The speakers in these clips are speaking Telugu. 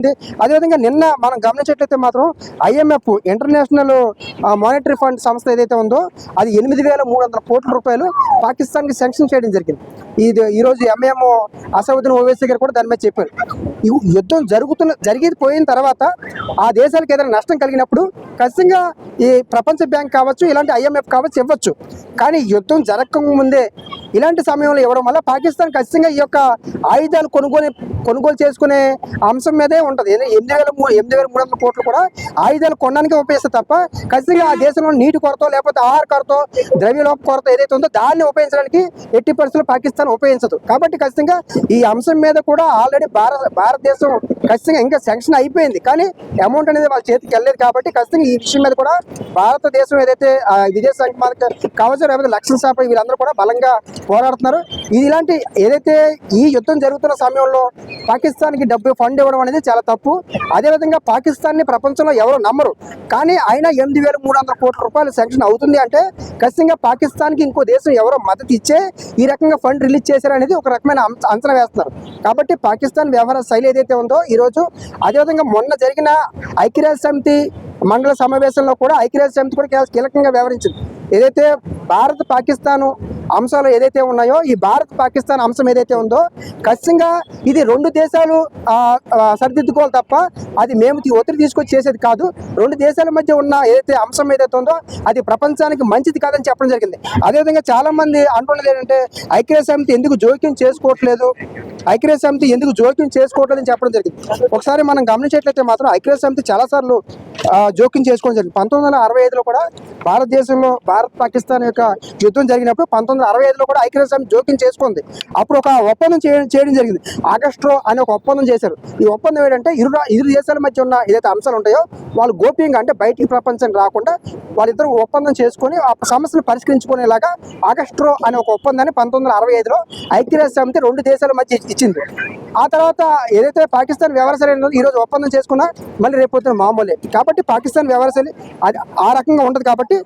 ఉంది అదేవిధంగా నిన్న మనం గమనించేట్లయితే మాత్రం ఐఎంఎఫ్ ఇంటర్నేషనల్ మానిటరీ ఫండ్ సంస్థ ఏదైతే ఉందో అది ఎనిమిది వేల మూడు వందల కోట్ల రూపాయలు పాకిస్తాన్కి శాంక్షన్ చేయడం జరిగింది. ఇది ఈరోజు ఎంఏఎం అసౌద్దీన్ ఓవైసీ గారు కూడా దాని మీద చెప్పారు. యుద్ధం జరుగుతున్న జరిగేది పోయిన తర్వాత ఆ దేశాలకు ఏదైనా నష్టం కలిగినప్పుడు ఖచ్చితంగా ఈ ప్రపంచ బ్యాంక్ కావచ్చు ఇలాంటి ఐఎంఎఫ్ కావచ్చు ఇవ్వచ్చు. కానీ యుద్ధం జరగక ముందే ఇలాంటి సమయంలో ఇవ్వడం వల్ల పాకిస్తాన్ ఖచ్చితంగా ఈ యొక్క ఆయుధాలు కొనుగోలు కొనుగోలు చేసుకునే అంశం మీదే ఉంటుంది. ఎనిమిది వేల ఎనిమిది వేల మూడు వందల కోట్లు కూడా ఆయుధాలు కొనడానికి ఉపయోగిస్తే తప్ప ఖచ్చితంగా ఆ దేశంలో నీటి కొరత లేకపోతే ఆహార కొరత ద్రవ్యలోప కొరత ఏదైతే ఉందో దాన్ని ఉపయోగించడానికి ఎట్టి పరిస్థితులు పాకిస్తాన్ ఉపయోగించదు. కాబట్టి ఖచ్చితంగా ఈ అంశం మీద కూడా ఆల్రెడీ భారత భారతదేశం ఖచ్చితంగా ఇంకా శాంక్షన్ అయిపోయింది. కానీ అమౌంట్ అనేది వాళ్ళ చేతికి వెళ్ళలేదు కాబట్టి ఖచ్చితంగా ఈ విషయం మీద కూడా భారతదేశం ఏదైతే విదేశాంగ మంత్రి కావచ్చు లేకపోతే లక్ష్మణ సాపై వీళ్ళందరూ కూడా బలంగా పోరాడుతున్నారు. ఇది ఇలాంటి ఏదైతే ఈ యుద్ధం జరుగుతున్న సమయంలో పాకిస్తాన్కి డబ్బు ఫండ్ ఇవ్వడం అనేది చాలా తప్పు. అదేవిధంగా పాకిస్తాన్ని ప్రపంచంలో ఎవరు నమ్మరు. కానీ అయినా ఎనిమిది వేల మూడు వందల కోట్ల రూపాయలు శాంక్షన్ అవుతుంది అంటే ఖచ్చితంగా పాకిస్తాన్కి ఇంకో దేశం ఎవరో మద్దతు ఇచ్చే ఈ రకంగా ఫండ్ రిలీజ్ చేశారనేది ఒక రకమైన అంచనా వేస్తున్నారు. కాబట్టి పాకిస్తాన్ వ్యవహార శైలి ఏదైతే ఉందో ఈరోజు అదేవిధంగా మొన్న జరిగిన ఐక్యరాజ్య సమితి మండల సమావేశంలో కూడా ఐక్యరాజ్య సమితి కూడా కీలకంగా వ్యవహరించింది. ఏదైతే భారత్ పాకిస్తాను అంశాలు ఏదైతే ఉన్నాయో ఈ భారత్ పాకిస్తాన్ అంశం ఏదైతే ఉందో ఖచ్చితంగా ఇది రెండు దేశాలు సరిదిద్దుకోవాలి తప్ప అది మేము ఒత్తిడి తీసుకొచ్చి చేసేది కాదు. రెండు దేశాల మధ్య ఉన్న ఏదైతే అంశం ఏదైతే ఉందో అది ప్రపంచానికి మంచిది కాదని చెప్పడం జరిగింది. అదేవిధంగా చాలామంది అంటున్నది ఏంటంటే ఐక్యరాజ్య సమితి ఎందుకు జోక్యం చేసుకోవట్లేదు? ఐక్యరాజ్య సమితి ఎందుకు జోక్యం చేసుకోవట్లేదని చెప్పడం జరిగింది. ఒకసారి మనం గమనించేట్లయితే మాత్రం ఐక్యరాజ్య సమితి చాలాసార్లు జోక్యం చేసుకోవడం జరిగింది. పంతొమ్మిది వందల అరవై ఐదులో కూడా భారతదేశంలో భారత్ పాకిస్తాన్ యొక్క యుద్ధం జరిగినప్పుడు పంతొమ్మిది వందల అరవై ఐదులో కూడా ఐక్యరాజ్య జోక్యం చేసుకుంది. అప్పుడు ఒక ఒప్పందం చేయడం చేయడం జరిగింది. ఆగస్ట్రో అనే ఒక ఒప్పందం చేశారు. ఈ ఒప్పందం ఏంటంటే ఇరు ఇరు దేశాల మధ్య ఉన్న ఏదైతే అంశాలు ఉంటాయో వాళ్ళు గోప్యంగా అంటే బయటికి ప్రపంచం రాకుండా వాళ్ళిద్దరు ఒప్పందం చేసుకొని ఆ సమస్యను పరిష్కరించుకునేలాగా ఆగస్ట్రో అనే ఒక ఒప్పందాన్ని పంతొమ్మిది వందల అరవై ఐదులో ఐక్యరాజ్య సమితి రెండు దేశాల మధ్య ఇచ్చింది. ఆ తర్వాత ఏదైతే పాకిస్తాన్ వ్యవహారశైలి ఈ రోజు ఒప్పందం చేసుకున్నా మళ్ళీ రేపు మామూలే. కాబట్టి పాకిస్తాన్ వ్యవహారశైలి అది ఆ రకంగా ఉండదు కాబట్టి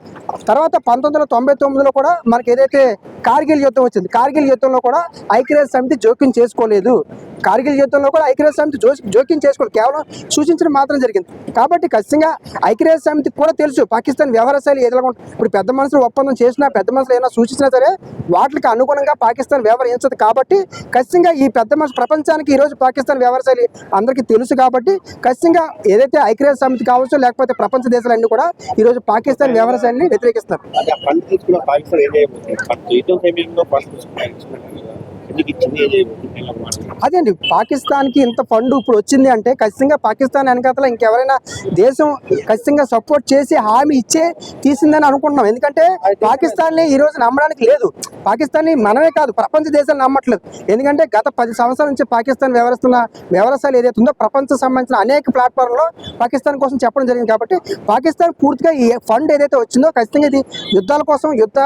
తర్వాత పంతొమ్మిది వందల తొంభై తొమ్మిదిలో కూడా మనకి ఏదైతే కార్గిల్ యుద్ధం వచ్చింది కార్గిల్ యుద్ధంలో కూడా ఐక్యరాజ్య సమితి జోక్యం చేసుకోలేదు. కార్గిల్ యుద్ధంలో కూడా ఐక్యరాజ్య సమితి జో జోక్యం చేసుకోవడం కేవలం సూచించడం మాత్రం జరిగింది. కాబట్టి ఖచ్చితంగా ఐక్యరాజ్య సమితి కూడా తెలుసు పాకిస్తాన్ వ్యవహార శైలి ఇప్పుడు పెద్ద మనుషులు ఒప్పందం చేసినా పెద్ద మనుషులు ఏమైనా సూచించినా సరే వాటికి అనుగుణంగా పాకిస్తాన్ వ్యవహరించదు కాబట్టి ఖచ్చితంగా ఈ పెద్ద మనుషులు ప్రపంచానికి ఈరోజు పాకిస్తాన్ వ్యవహార శైలి అందరికీ తెలుసు కాబట్టి ఖచ్చితంగా ఏదైతే ఐక్యరాజ్య సమితి కావచ్చు లేకపోతే ప్రపంచ దేశాలన్నీ కూడా ఈరోజు పాకిస్తాన్ వ్యవహార శైలిని వ్యతిరేకిస్తారు అది ఆ ఫండ్ తీసుకున్న పాకిస్తాన్ ఏం చేయబోతుంది ఫండ్ యుద్ధం సమయంలో ఫండ్ తీసుకున్నాను ఎందుకు ఇచ్చింది? ఏం చేయబోతుంది ఇలా మాట్లాడుతున్నారు. అదే అండి పాకిస్తాన్కి ఇంత ఫండ్ ఇప్పుడు వచ్చింది అంటే ఖచ్చితంగా పాకిస్తాన్ వెనకాతల ఇంకెవరైనా దేశం ఖచ్చితంగా సపోర్ట్ చేసి హామీ ఇచ్చే తీసిందని అనుకుంటున్నాం. ఎందుకంటే పాకిస్తాన్ని ఈ రోజు నమ్మడానికి లేదు. పాకిస్తాన్ని మనమే కాదు ప్రపంచ దేశాలు నమ్మట్లేదు. ఎందుకంటే గత పది సంవత్సరాల నుంచి పాకిస్తాన్ వ్యవహరిస్తున్న వ్యవసాయాలు ఏదైతే ఉందో ప్రపంచం సంబంధించిన అనేక ప్లాట్ఫామ్లో పాకిస్తాన్ కోసం చెప్పడం జరిగింది కాబట్టి పాకిస్తాన్ పూర్తిగా ఈ ఫండ్ ఏదైతే వచ్చిందో ఖచ్చితంగా ఇది యుద్ధాల కోసం యుద్ధ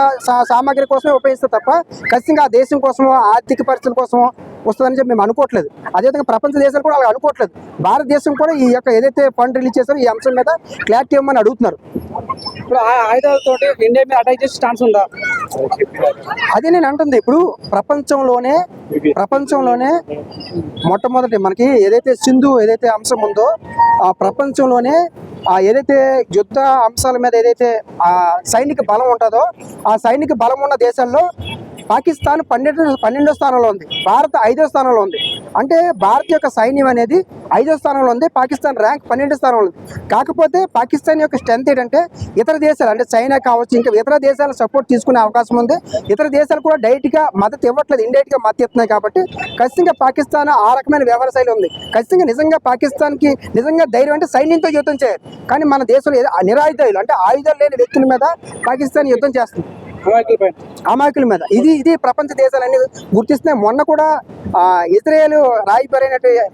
సామాగ్రి కోసమే ఉపయోగిస్తే తప్ప ఖచ్చితంగా ఆ దేశం కోసమో ఆర్థిక పరిస్థితుల కోసమో వస్తుందని చెప్పి మేము అనుకోవట్లేదు. అదేవిధంగా ప్రపంచ దేశాలు కూడా అలా అనుకోవట్లేదు. భారతదేశం కూడా ఈ యొక్క ఏదైతే ఫండ్ రిలీజ్ చేశారో ఈ అంశం మీద క్లారిటీ ఇవ్వమని అడుగుతున్నారు. ఇప్పుడు ఆ ఆయుధాలతోటి ఇండియా మీద అటాక్ చేసే ఛాన్స్ ఉందా? అదే నేను అంటుంది. ఇప్పుడు ప్రపంచంలోనే ప్రపంచంలోనే మొట్టమొదటి మనకి ఏదైతే సింధు ఏదైతే అంశం ఉందో ఆ ప్రపంచంలోనే ఆ ఏదైతే యుద్ధ అంశాల మీద ఏదైతే ఆ సైనిక బలం ఉంటుందో ఆ సైనిక బలం ఉన్న దేశాల్లో పాకిస్తాన్ పన్నెండు పన్నెండో స్థానంలో ఉంది. భారత్ ఐదో స్థానంలో ఉంది. అంటే భారత్ యొక్క సైన్యం అనేది ఐదో స్థానంలో ఉంది. పాకిస్తాన్ ర్యాంక్ పన్నెండో స్థానంలో ఉంది. కాకపోతే పాకిస్తాన్ యొక్క స్ట్రెంత్ ఏంటంటే ఇతర దేశాలు అంటే చైనా కావచ్చు ఇంకా ఇతర దేశాల సపోర్ట్ తీసుకునే అవకాశం ఉంది. ఇతర దేశాలు కూడా డైరెక్ట్గా మద్దతు ఇవ్వట్లేదు ఇండైరెక్ట్గా మద్దతు ఇస్తున్నాయి కాబట్టి ఖచ్చితంగా పాకిస్తాన్ ఆ రకమైన వ్యవహార శైలి ఉంది. ఖచ్చితంగా నిజంగా పాకిస్తాన్కి నిజంగా ధైర్యం అంటే సైన్యంతో యుద్ధం చేయాలి. కానీ మన దేశంలో ఏదో నిరాయుధాయులు అంటే ఆయుధాలు లేని వ్యక్తుల మీద పాకిస్తాన్ యుద్ధం చేస్తుంది. అమాయకుల మీద. ఇది ఇది ప్రపంచ దేశాలన్నీ గుర్తిస్తున్నాయి. మొన్న కూడా ఆ, ఇజ్రాయేల్ రాయబారి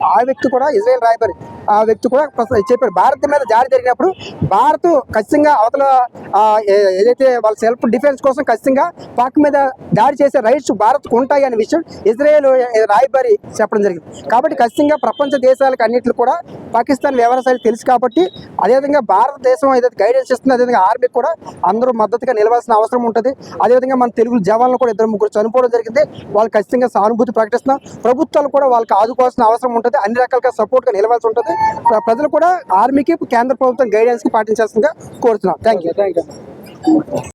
ఆ వ్యక్తి కూడా ఇజ్రాయేల్ రాయిపరి ఆ వ్యక్తి కూడా చెప్పారు. భారత్ మీద జారీ జరిగినప్పుడు భారత్ ఖచ్చితంగా అవతల ఏదైతే వాళ్ళ సెల్ఫ్ డిఫెన్స్ కోసం ఖచ్చితంగా పాక్ మీద దాడి చేసే రైట్స్ భారత్కు ఉంటాయి అనే విషయం ఇజ్రాయేల్ రాయబారి చెప్పడం జరిగింది. కాబట్టి ఖచ్చితంగా ప్రపంచ దేశాలకు అన్నింటిలో కూడా పాకిస్తాన్ వ్యవహారశాలు తెలుసు కాబట్టి అదేవిధంగా భారతదేశం ఏదైతే గైడెన్స్ ఇస్తుందో అదేవిధంగా ఆర్మీకి కూడా అందరూ మద్దతుగా నిలవాల్సిన అవసరం ఉంటుంది. అదేవిధంగా మన తెలుగు జవాన్లు కూడా ఇద్దరు ముగ్గురు చనిపోవడం జరిగింది. వాళ్ళు ఖచ్చితంగా సానుభూతి ప్రకటిస్తున్నాం ప్రభుత్వాలు కూడా వాళ్ళకి ఆదుకోవాల్సిన అవసరం ఉంటుంది. అన్ని రకాలుగా సపోర్ట్గా నిలవాల్సి ఉంటుంది. ప్రజలు కూడా ఆర్మీకి కేంద్ర ప్రభుత్వం గైడెన్స్ పాటించాల్సిందిగా కోరుతున్నాం. Thank you thank you